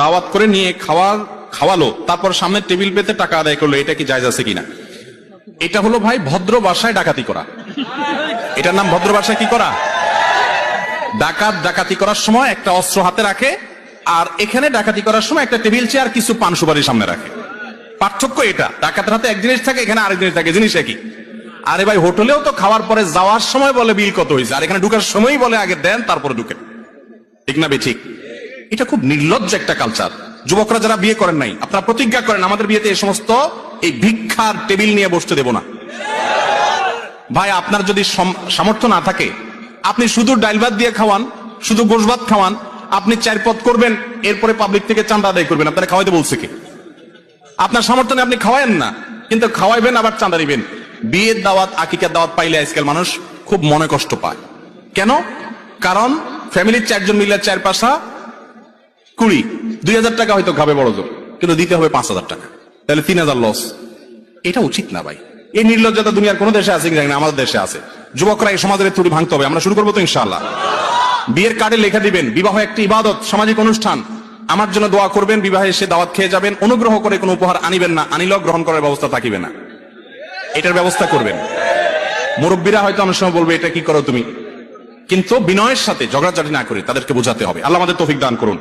দাওয়াত করে নিয়ে খাওয়া, খাওয়ালো, তারপর সামনে টেবিল পেতে টাকা আদায় করল, এটা কি জায়জ আছে কিনা? এটা হলো ভাই ভদ্র বাসায় ডাকাতি করা। এটার নাম ভদ্র বাসায় কি করা? ডাকাত ডাকাতি করার সময় একটা অস্ত্র হাতে রাখে, আর এখানে ডাকাতি করার সময় একটা টেবিল চেয়ার কিছু পান সুপারি সামনে রাখে। পার্থক্য এটা, ডাকাতের হাতে এক জিনিস থাকে, এখানে আরেক জিনিস থাকে, জিনিস একই। আরে ভাই, হোটেলেও তো খাওয়ার পরে যাওয়ার সময় বলে বিল কত হয়েছে, আর এখানে ঢুকার সময়ই বলে আগে দেন, তারপরে ঢুকেন। ঠিক না বে, ঠিক? এটা খুব নির্লজ্জ একটা কালচার যুবকরা যারা বিয়ে করেন নাই, আপনারা প্রতিজ্ঞা করেন, আমাদের বিয়েতে এই সমস্ত এই ভিক্ষার টেবিল নিয়ে বসতে দেব না। ভাই, আপনার যদি সামর্থ্য না থাকে, আপনি শুধু ডাইল ভাত দিয়ে খাওয়ান, শুধু গোশ ভাত খাওয়ান, আপনি চার পদ করবেন, এরপরে পাবলিক থেকে চান্দা আদায় করবেন, আপনারা খাওয়াইতে বলছে কি? আপনার সামর্থ্য নেই আপনি খাওয়ায়েন না, কিন্তু খাওয়াইবেন, আবার চান্দা দিবেন। বিয়ের দাওয়াত, আকিকার দাওয়াত পাইলে আজকাল মানুষ খুব মনে কষ্ট পায়। কেন? কারণ ফ্যামিলির চারজন মিলে চার পাশা কুড়ি, দুই হাজার টাকা হয়তো খাবে বড় জোর, কিন্তু দিতে হবে পাঁচ হাজার টাকা। তাহলে তিন হাজার লস এটা উচিত না ভাই। এই নির্লজ্জতা দুনিয়ার কোন দেশে আছে না, আমাদের দেশে আছে। যুবকরা এই সমাজের তুড়ি ভাঙতে হবে, আমরা শুরু করব তো ইনশাআল্লাহ। বিয়ের কার্ডে লেখা দিবেন, বিবাহ একটি ইবাদত, সামাজিক অনুষ্ঠান। আমার জন্য দোয়া করবেন, বিবাহে এসে দাওয়াত খেয়ে যাবেন, অনুগ্রহ করে কোনো উপহার আনিবেন না, আনিলেও গ্রহণ করার ব্যবস্থা থাকিবে না। এটার ব্যবস্থা করবেন। মুরব্বীরা হয়তো অনেক সময় বলবে, এটা কি করো তুমি? কিন্তু বিনয়ের সাথে ঝগড়াঝাটি না করে তাদেরকে বোঝাতে হবে। আল্লাহ আমাদের তৌফিক দান করুন।